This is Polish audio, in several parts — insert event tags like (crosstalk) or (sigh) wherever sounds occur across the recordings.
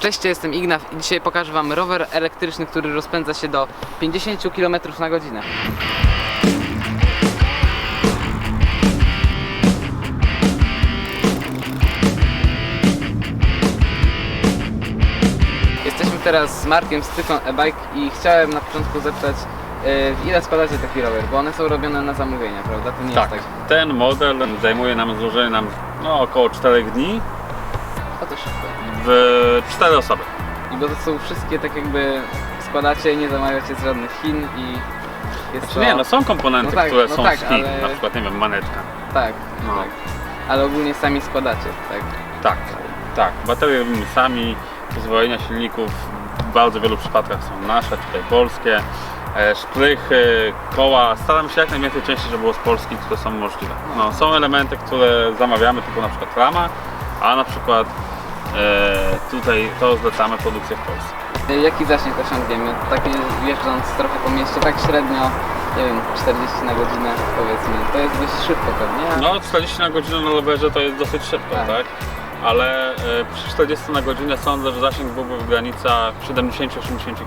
Cześć, jestem Ignaf i dzisiaj pokażę Wam rower elektryczny, który rozpędza się do 50 km na godzinę. Jesteśmy teraz z Markiem z Tyfon e-bike i chciałem na początku zapytać, yy, w ile składacie taki rower, bo one są robione na zamówienie, prawda? To nie Tak, jest tak. ten model zajmuje nam złożenie nam no, około 4 dni to szybko. W 4 osoby. I bo to są wszystkie tak jakby składacie, nie zamawiacie z żadnych Chin i jest Znaczy to... nie, no są komponenty, No tak, które no są tak, z Chin, ale- na przykład, nie wiem, manetka. Tak, No. tak. Ale ogólnie sami składacie, tak? Tak, tak. Baterie robimy sami, pozwolenia silników w bardzo wielu przypadkach są nasze, tutaj polskie. E, Szprychy, koła, staram się jak najwięcej części, żeby było z Polski, które są możliwe. No, są elementy, które zamawiamy, typu na przykład rama, a na przykład tutaj to zlecamy produkcję w Polsce. Y, Jaki zasięg osiągniemy? Tak jeżdżąc trochę po mieście, tak średnio, nie wiem, 40 na godzinę powiedzmy. To jest dość szybko pewnie. No 40 na godzinę na rowerze to jest dosyć szybko, Tak. tak? Ale e, przy 40 na godzinę sądzę, że zasięg byłby w granicach 70-80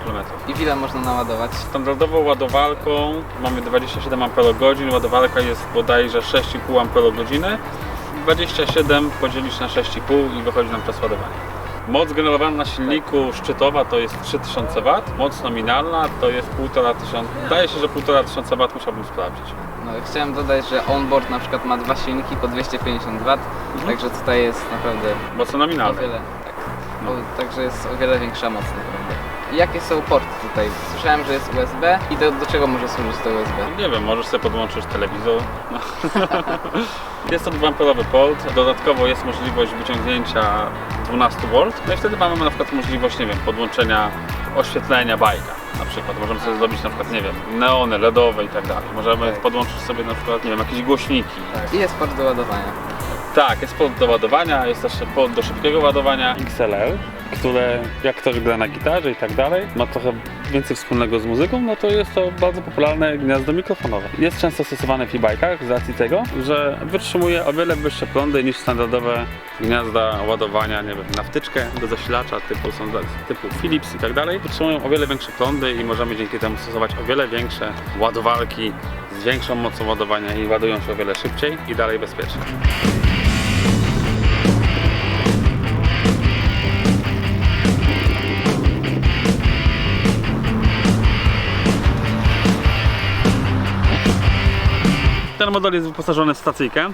km. I ile można naładować? Standardową ładowarką mamy 27 Ah, ładowarka jest bodajże 6,5 Ah. 27 podzielić na 6,5 i wychodzi nam czas ładowania. Moc generowana na silniku szczytowa to jest 3000 W, moc nominalna to jest 1500, wydaje się, że 1500 W musiałbym sprawdzić. No, chciałem dodać, że onboard na przykład ma dwa silniki po 250 W, także tutaj jest naprawdę Moc o nominalna. wiele, tak. O, także jest o wiele większa moc naprawdę. Jakie są porty tutaj? Słyszałem, że jest USB i do, do czego może służyć to USB? Nie wiem, możesz sobie podłączyć telewizor. No. (laughs) jest to 2-amperowy port. Dodatkowo jest możliwość wyciągnięcia 12 V. No i wtedy mamy na przykład możliwość, nie wiem, podłączenia oświetlenia bajka. Na przykład możemy sobie zrobić na przykład, nie wiem, neony LEDowe i tak dalej. Możemy Tak. podłączyć sobie na przykład, nie wiem, jakieś głośniki. I jest port do ładowania. Tak, jest port do ładowania, jest też port do szybkiego ładowania. XLR, które jak ktoś gra na gitarze i tak dalej, ma trochę więcej wspólnego z muzyką, no to jest to bardzo popularne gniazdo mikrofonowe. Jest często stosowane w e-bikach z racji tego, że wytrzymuje o wiele wyższe prądy niż standardowe gniazda ładowania, nie wiem, na wtyczkę do zasilacza typu, są typu Philips i tak dalej. Wytrzymują o wiele większe prądy i możemy dzięki temu stosować o wiele większe ładowarki z większą mocą ładowania i ładują się o wiele szybciej i dalej bezpiecznie. Model jest wyposażony w stacyjkę.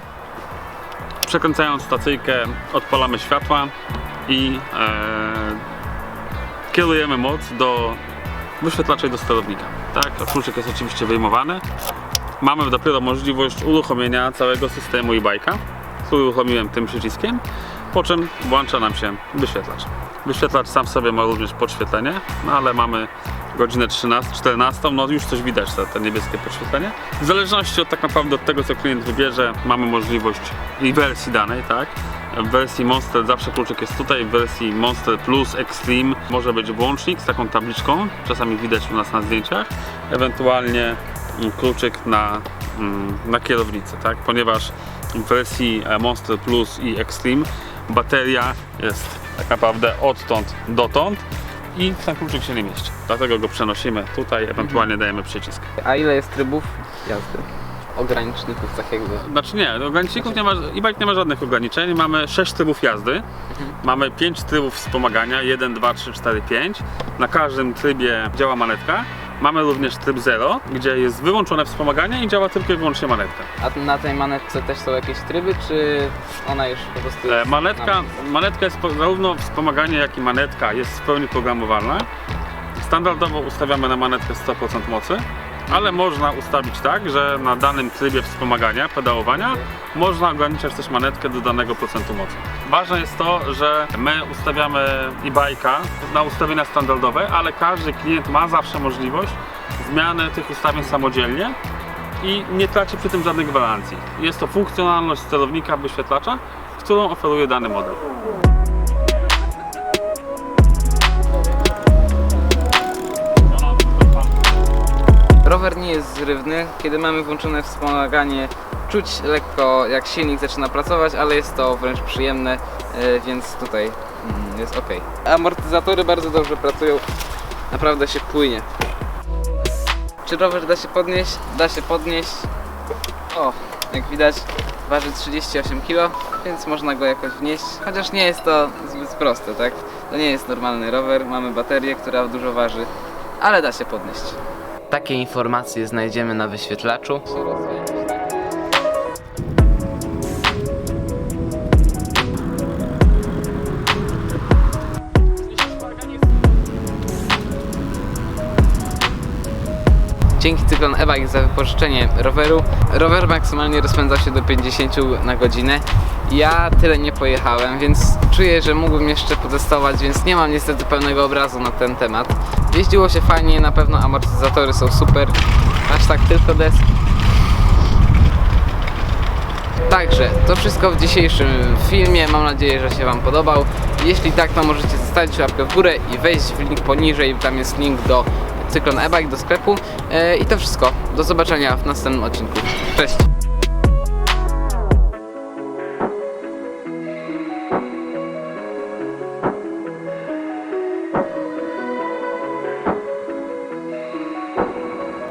Przekręcając stacyjkę odpalamy światła i e, kierujemy moc do wyświetlacza i do sterownika. Tak, kluczyk jest oczywiście wyjmowany. Mamy dopiero możliwość uruchomienia całego systemu e-bike'a, który uruchomiłem tym przyciskiem, po czym włącza nam się wyświetlacz. Wyświetlacz sam w sobie ma również podświetlenie, no ale mamy godzinę 13, 14, no już coś widać, te, te niebieskie podświetlenie. W zależności od tak naprawdę od tego, co klient wybierze, mamy możliwość i wersji danej, tak? W wersji Monster zawsze kluczyk jest tutaj, w wersji Monster Plus Extreme może być włącznik z taką tabliczką, czasami widać u nas na zdjęciach, ewentualnie mm, kluczyk na, mm, na kierownicy, tak? Ponieważ w wersji e, Monster Plus i Extreme bateria jest tak naprawdę odtąd dotąd i ten kluczyk się nie mieści. Dlatego go przenosimy tutaj, ewentualnie dajemy przycisk. A ile jest trybów jazdy? Ograniczników tak jakby. Znaczy nie, ograniczników nie ma, e-bike nie ma żadnych ograniczeń. Mamy 6 trybów jazdy, mamy 5 trybów wspomagania, 1, 2, 3, 4, 5. Na każdym trybie działa manetka. Mamy również tryb 0, gdzie jest wyłączone wspomaganie i działa tylko i wyłącznie manetka. A na tej manetce też są jakieś tryby, czy ona już po prostu jest... Manetka, manetka jest zarówno wspomaganie, jak i manetka jest w pełni programowalna. Standardowo ustawiamy na manetkę 100% mocy, ale można ustawić tak, że na danym trybie wspomagania, pedałowania, można ograniczać też manetkę do danego procentu mocy. Ważne jest to, że my ustawiamy e-bike'a na ustawienia standardowe, ale każdy klient ma zawsze możliwość zmiany tych ustawień samodzielnie i nie traci przy tym żadnej gwarancji. Jest to funkcjonalność sterownika wyświetlacza, którą oferuje dany model. Jest zrywny. Kiedy mamy włączone wspomaganie, czuć lekko jak silnik zaczyna pracować, ale jest to wręcz przyjemne, e, więc tutaj mm, jest ok. Amortyzatory bardzo dobrze pracują, naprawdę się płynie. Czy rower da się podnieść? Da się podnieść. O, jak widać waży 38 kg, więc można go jakoś wnieść. Chociaż nie jest to zbyt proste, tak? To nie jest normalny rower, mamy baterię, która dużo waży, ale da się podnieść. Takie informacje znajdziemy na wyświetlaczu. Dzięki Cyklon e-bike za wypożyczenie roweru. Rower maksymalnie rozpędzał się do 50 na godzinę. Ja tyle nie pojechałem, więc czuję, że mógłbym jeszcze potestować, więc nie mam niestety pełnego obrazu na ten temat. Jeździło się fajnie, na pewno amortyzatory są super. Aż tak tylko deski. Także to wszystko w dzisiejszym filmie. Mam nadzieję, że się Wam podobał. Jeśli tak, to możecie zostawić łapkę w górę i wejść w link poniżej. Tam jest link do Cyklon e-bike, do sklepu. E, I to wszystko. Do zobaczenia w następnym odcinku. Cześć!